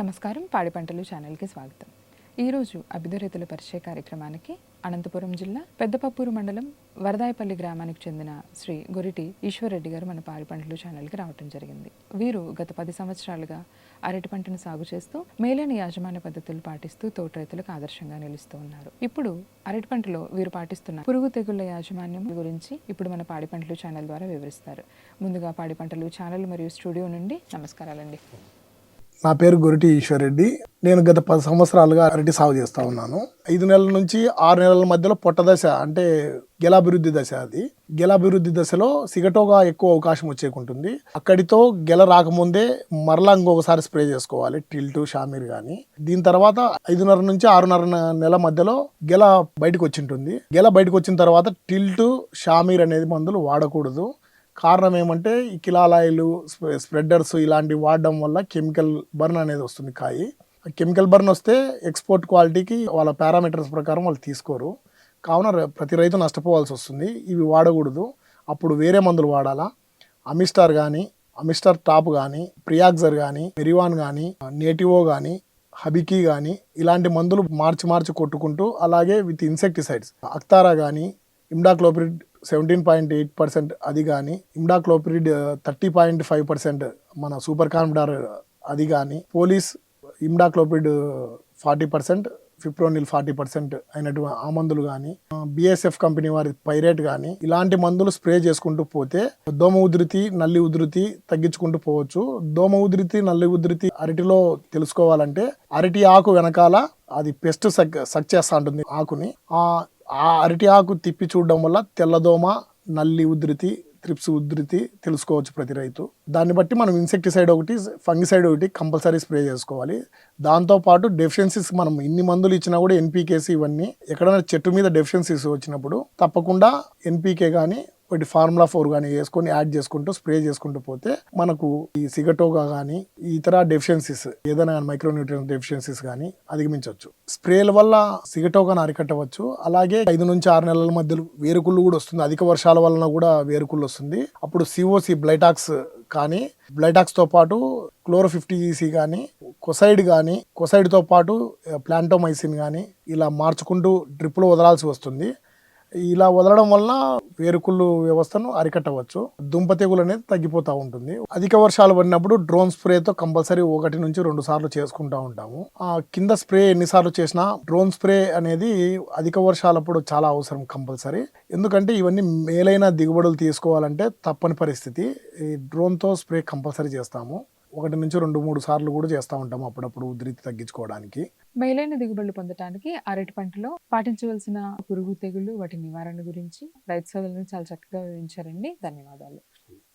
నమస్కారం. పాడి పంటలు ఛానల్కి స్వాగతం. ఈరోజు అభిద పరిచయ కార్యక్రమానికి అనంతపురం జిల్లా పెద్దపప్పూరు మండలం వరదాయపల్లి గ్రామానికి చెందిన శ్రీ గొరిటి ఈశ్వర్రెడ్డి గారు మన పాడి పంటలు ఛానల్కి రావటం జరిగింది. వీరు గత పది సంవత్సరాలుగా అరటి పంటను సాగు చేస్తూ మేలైన యాజమాన్య పద్ధతులు పాటిస్తూ తోట రైతులకు ఆదర్శంగా నిలుస్తూ ఉన్నారు. ఇప్పుడు అరటి పంటలో వీరు పాటిస్తున్న పురుగు తెగుళ్ళ యాజమాన్యం గురించి ఇప్పుడు మన పాడి పంటలు ఛానల్ ద్వారా వివరిస్తారు. ముందుగా పాడి పంటలు ఛానల్ మరియు స్టూడియో నుండి నమస్కారాలండి. నా పేరు గొరిటి ఈశ్వర్రెడ్డి. నేను గత పది సంవత్సరాలుగా అరటి సాగు చేస్తూ ఉన్నాను. ఐదు నెలల నుంచి ఆరు నెలల మధ్యలో పొట్ట దశ అంటే గెలాభివృద్ధి దశ అది. గెలాభివృద్ధి దశలో సిగటోగా ఎక్కువ అవకాశం వచ్చేకుంటుంది. అక్కడితో గెల రాకముందే మరలా ఇంకొకసారి స్ప్రే చేసుకోవాలి టిల్టు షామీర్ కానీ దీని తర్వాత ఐదున్నర నుంచి ఆరున్నర నెల మధ్యలో గెల బయటకు వచ్చింటుంది గెల బయటకు వచ్చిన తర్వాత టిల్టు షామీర్ అనేది మందులు వాడకూడదు. కారణం ఏమంటే ఈ కిలాలాయిలు స్ప్రెడ్డర్స్ స్ప్రెడర్స్ ఇలాంటివి వాడడం వల్ల కెమికల్ బర్న్ అనేది వస్తుంది కాయి. ఆ కెమికల్ బర్న్ వస్తే ఎక్స్పోర్ట్ క్వాలిటీకి వాళ్ళ పారామీటర్స్ ప్రకారం వాళ్ళు తీసుకోరు. కావున ప్రతి రైతు నష్టపోవాల్సి వస్తుంది. ఇవి వాడకూడదు. అప్పుడు వేరే మందులు వాడాలా? అమిస్టార్ కానీ అమిస్టార్ టాప్ కానీ ప్రియాక్జర్ కానీ మెరివాన్ కానీ నేటివో కానీ హబికీ కానీ ఇలాంటి మందులు మార్చి మార్చి కొట్టుకుంటూ అలాగే విత్ ఇన్సెక్టిసైడ్స్ అక్తారా కానీ imidacloprid seventeen point eight percent అది కానీ imidacloprid thirty point five percent మన సూపర్ కాన్ఫిడార్ అది కానీ police imidacloprid forty percent fipronil forty percent అయినటువంటి ఆ మందులు కానీ బిఎస్ఎఫ్ కంపెనీ వారి పైరేట్ కానీ ఇలాంటి మందులు స్ప్రే చేసుకుంటూ పోతే దోమ ఉధృతి నల్లి ఉధృతి తగ్గించుకుంటూ పోవచ్చు. దోమ ఉధృతి నల్లి ఉధృతి అరటిలో తెలుసుకోవాలంటే అరటి ఆకు వెనకాల అది పెస్ట్ సక్ సక్ చేస్తూ ఉంటుంది ఆకుని. ఆ ఆ అరటి ఆకు తిప్పి చూడడం వల్ల తెల్లదోమ నల్లి ఉధృతి త్రిప్స్ ఉధృతి తెలుసుకోవచ్చు ప్రతి రైతు. దాన్ని బట్టి మనం ఇన్సెక్టిసైడ్ ఒకటి ఫంగిసైడ్ ఒకటి కంపల్సరీ స్ప్రే చేసుకోవాలి. దాంతోపాటు డెఫిషియన్సీస్ మనం ఇన్ని మందులు ఇచ్చినా కూడా ఎన్పీకేసి ఇవన్నీ ఎక్కడైనా చెట్టు మీద డెఫిషియన్సీస్ వచ్చినప్పుడు తప్పకుండా ఎన్పీకే కానీ ఒకటి ఫార్ములా ఫోర్ కానీ వేసుకొని యాడ్ చేసుకుంటూ స్ప్రే చేసుకుంటూ పోతే మనకు ఈ సిగటోగా కానీ ఇతర డెఫిషియన్సీస్ ఏదైనా మైక్రోన్యూట్రియన్ డెఫిషియన్సీస్ కానీ అధిగమించవచ్చు. స్ప్రేల వల్ల సిగటోగాను అరికట్టవచ్చు అలాగే ఐదు నుంచి ఆరు నెలల మధ్యలో వేరుకుళ్ళు కూడా వస్తుంది. అధిక వర్షాల వలన కూడా వేరుకుళ్ళు వస్తుంది. అప్పుడు సిఓసి బ్లైటాక్స్ కానీ బ్లైటాక్స్తో పాటు క్లోరో ఫిఫ్టీ కానీ కొసైడ్ కానీ కొసైడ్తో పాటు eh, ప్లాంటోమైసిన్ కానీ ఇలా మార్చుకుంటూ డ్రిప్లో వదలాల్సి వస్తుంది. ఇలా వదలడం వలన వేరుకుళ్ళు వ్యవస్థను అరికట్టవచ్చు. దుంప తెగులు అనేది తగ్గిపోతూ ఉంటుంది. అధిక వర్షాలు పడినప్పుడు డ్రోన్ స్ప్రేతో కంపల్సరీ ఒకటి నుంచి రెండు సార్లు చేసుకుంటూ ఉంటాము. ఆ కింద స్ప్రే ఎన్నిసార్లు చేసినా డ్రోన్ స్ప్రే అనేది అధిక వర్షాలప్పుడు చాలా అవసరం కంపల్సరీ. ఎందుకంటే ఇవన్నీ మేలైన దిగుబడులు తీసుకోవాలంటే తప్పని పరిస్థితి. ఈ డ్రోన్తో స్ప్రే కంపల్సరీ చేస్తాము. ఒకటి నుంచి రెండు మూడు సార్లు కూడా చేస్తూ ఉంటాము అప్పుడప్పుడు ఉధృతి తగ్గించుకోవడానికి. మేలైన దిగుబడులు పొందడానికి అరటి పంటలో పాటించవలసిన పురుగు తెగులు వాటి నివారణ గురించి రైతు సోదరులను చాలా చక్కగా వివరించారండి. ధన్యవాదాలు.